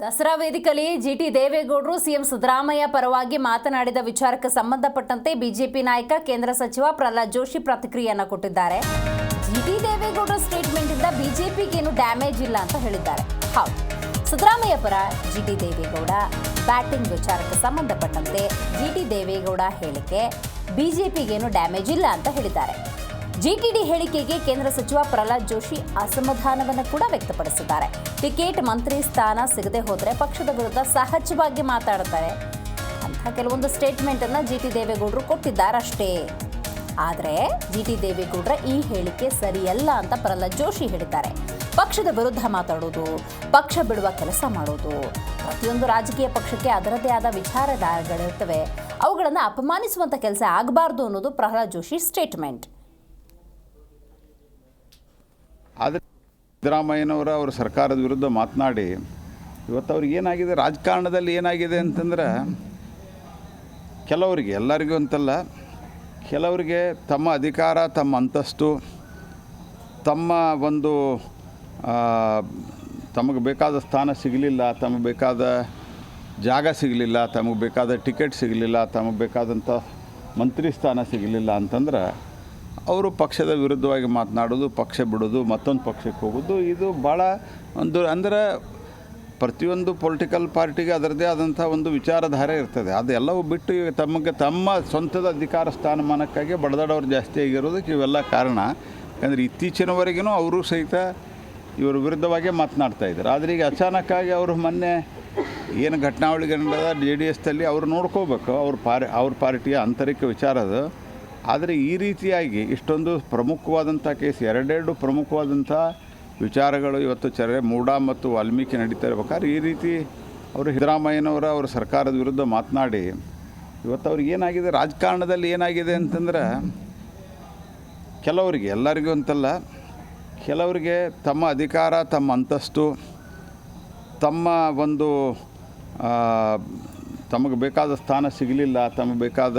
ದಸರಾ ವೇದಿಕೆಯಲ್ಲಿ ಜಿಟಿ ದೇವೇಗೌಡರು ಸಿಎಂ ಸಿದ್ದರಾಮಯ್ಯ ಪರವಾಗಿ ಮಾತನಾಡಿದ ವಿಚಾರಕ್ಕೆ ಸಂಬಂಧಪಟ್ಟಂತೆ ಬಿಜೆಪಿ ನಾಯಕ, ಕೇಂದ್ರ ಸಚಿವ ಪ್ರಹ್ಲಾದ್ ಜೋಶಿ ಪ್ರತಿಕ್ರಿಯೆಯನ್ನು ಕೊಟ್ಟಿದ್ದಾರೆ. ಜಿಟಿ ದೇವೇಗೌಡರ ಸ್ಟೇಟ್ಮೆಂಟ್ ಇಂದ ಬಿಜೆಪಿಗೇನು ಡ್ಯಾಮೇಜ್ ಇಲ್ಲ ಅಂತ ಹೇಳಿದ್ದಾರೆ. ಹೌದು, ಸಿದ್ದರಾಮಯ್ಯ ಪರ ಜಿಟಿ ದೇವೇಗೌಡ ಬ್ಯಾಟಿಂಗ್ ವಿಚಾರಕ್ಕೆ ಸಂಬಂಧಪಟ್ಟಂತೆ ಜಿಟಿ ದೇವೇಗೌಡ ಹೇಳಿಕೆ ಬಿಜೆಪಿಗೇನು ಡ್ಯಾಮೇಜ್ ಇಲ್ಲ ಅಂತ ಹೇಳಿದ್ದಾರೆ. ಜಿಟಿಡಿ ಹೇಳಿಕೆಗೆ ಕೇಂದ್ರ ಸಚಿವ ಪ್ರಹ್ಲಾದ್ ಜೋಶಿ ಅಸಮಾಧಾನವನ್ನು ಕೂಡ ವ್ಯಕ್ತಪಡಿಸಿದ್ದಾರೆ. ಟಿಕೆಟ್ ಮಂತ್ರಿ ಸ್ಥಾನ ಸಿಗದೆ ಹೋದರೆ ಪಕ್ಷದ ವಿರುದ್ಧ ಸಹಜವಾಗಿ ಮಾತಾಡುತ್ತಾರೆ ಅಂತ ಕೆಲವೊಂದು ಸ್ಟೇಟ್ಮೆಂಟ್ ಅನ್ನ ಜಿ ಟಿ ದೇವೇಗೌಡರು ಕೊಟ್ಟಿದ್ದಾರಷ್ಟೇ. ಆದರೆ ಜಿ ಟಿ ದೇವೇಗೌಡರ ಈ ಹೇಳಿಕೆ ಸರಿಯಲ್ಲ ಅಂತ ಪ್ರಹ್ಲಾದ್ ಜೋಶಿ ಹೇಳಿದ್ದಾರೆ. ಪಕ್ಷದ ವಿರುದ್ಧ ಮಾತಾಡೋದು, ಪಕ್ಷ ಬಿಡುವ ಕೆಲಸ ಮಾಡೋದು, ಪ್ರತಿಯೊಂದು ರಾಜಕೀಯ ಪಕ್ಷಕ್ಕೆ ಅದರದೇ ಆದ ವಿಚಾರಗಳಿರ್ತವೆ ಅವುಗಳನ್ನು ಅಪಮಾನಿಸುವಂಥ ಕೆಲಸ ಆಗಬಾರ್ದು ಅನ್ನೋದು ಪ್ರಹ್ಲಾದ್ ಜೋಶಿ ಸ್ಟೇಟ್ಮೆಂಟ್ ಆದರೆ ಸಿದ್ದರಾಮಯ್ಯನವರ ಅವರ ಸರ್ಕಾರದ ವಿರುದ್ಧ ಮಾತನಾಡಿ ಇವತ್ತು ಅವ್ರಿಗೆ ಏನಾಗಿದೆ? ರಾಜಕಾರಣದಲ್ಲಿ ಏನಾಗಿದೆ ಅಂತಂದ್ರೆ ಕೆಲವರಿಗೆ, ಎಲ್ಲರಿಗೂ ಅಂತಲ್ಲ, ಕೆಲವರಿಗೆ ತಮ್ಮ ಅಧಿಕಾರ, ತಮ್ಮ ಅಂತಸ್ತು, ತಮ್ಮ ಒಂದು ತಮಗೆ ಬೇಕಾದ ಸ್ಥಾನ ಸಿಗಲಿಲ್ಲ, ತಮಗೆ ಬೇಕಾದ ಜಾಗ ಸಿಗಲಿಲ್ಲ, ತಮಗೆ ಬೇಕಾದ ಟಿಕೆಟ್ ಸಿಗಲಿಲ್ಲ, ತಮಗೆ ಬೇಕಾದಂಥ ಮಂತ್ರಿ ಸ್ಥಾನ ಸಿಗಲಿಲ್ಲ ಅಂತಂದ್ರೆ ಅವರು ಪಕ್ಷದ ವಿರುದ್ಧವಾಗಿ ಮಾತನಾಡೋದು ಪಕ್ಷ ಬಿಡೋದು ಮತ್ತೊಂದು ಪಕ್ಷಕ್ಕೆ ಹೋಗೋದು ಇದು ಭಾಳ ಒಂದು ಅಂದರೆ ಪ್ರತಿಯೊಂದು ಪೊಲಿಟಿಕಲ್ ಪಾರ್ಟಿಗೆ ಅದರದ್ದೇ ಆದಂಥ ಒಂದು ವಿಚಾರಧಾರೆ ಇರ್ತದೆ. ಅದೆಲ್ಲವೂ ಬಿಟ್ಟು ತಮಗೆ ತಮ್ಮ ಸ್ವಂತದ ಅಧಿಕಾರ ಸ್ಥಾನಮಾನಕ್ಕಾಗಿ ಬಡದಾಡೋರು ಜಾಸ್ತಿ ಆಗಿರೋದಕ್ಕೆ ಇವೆಲ್ಲ ಕಾರಣ. ಯಾಕಂದರೆ ಇತ್ತೀಚಿನವರೆಗೂ ಅವರು ಸಹಿತ ಇವರ ವಿರುದ್ಧವಾಗಿ ಮಾತನಾಡ್ತಾ ಇದ್ದಾರೆ. ಆದರೆ ಈಗ ಅಚಾನಕ್ಕಾಗಿ ಅವರು ಮೊನ್ನೆ ಏನು ಘಟನಾವಳಿಗೆ ನಡೆದ ಜೆ ಡಿ ಎಸ್ದಲ್ಲಿ ಅವರು ನೋಡ್ಕೋಬೇಕು. ಅವ್ರ ಪಾರ್, ಅವ್ರ ಪಾರ್ಟಿಯ ಆಂತರಿಕ ವಿಚಾರ ಅದು. ಆದರೆ ಈ ರೀತಿಯಾಗಿ ಇಷ್ಟೊಂದು ಪ್ರಮುಖವಾದಂಥ ಕೇಸ್, ಎರಡೆರಡು ಪ್ರಮುಖವಾದಂಥ ವಿಚಾರಗಳು ಇವತ್ತು ಚರ್ಚೆ ಮೂಡಾ ಮತ್ತು ವಾಲ್ಮೀಕಿ ನಡೀತಾ ಇರ್ಬೇಕಾದ್ರೆ ಈ ರೀತಿ ಅವರು ಸಿದ್ದರಾಮಯ್ಯನವರ, ಅವರ ಸರ್ಕಾರದ ವಿರುದ್ಧ ಮಾತನಾಡಿ ಇವತ್ತು ಅವ್ರಿಗೆ ಏನಾಗಿದೆ, ರಾಜಕಾರಣದಲ್ಲಿ ಏನಾಗಿದೆ ಅಂತಂದ್ರೆ ಕೆಲವರಿಗೆ, ಎಲ್ಲರಿಗೂ ಅಂತಲ್ಲ, ಕೆಲವರಿಗೆ ತಮ್ಮ ಅಧಿಕಾರ, ತಮ್ಮ ಅಂತಸ್ತು, ತಮ್ಮ ಒಂದು ತಮಗೆ ಬೇಕಾದ ಸ್ಥಾನ ಸಿಗಲಿಲ್ಲ, ತಮಗೆ ಬೇಕಾದ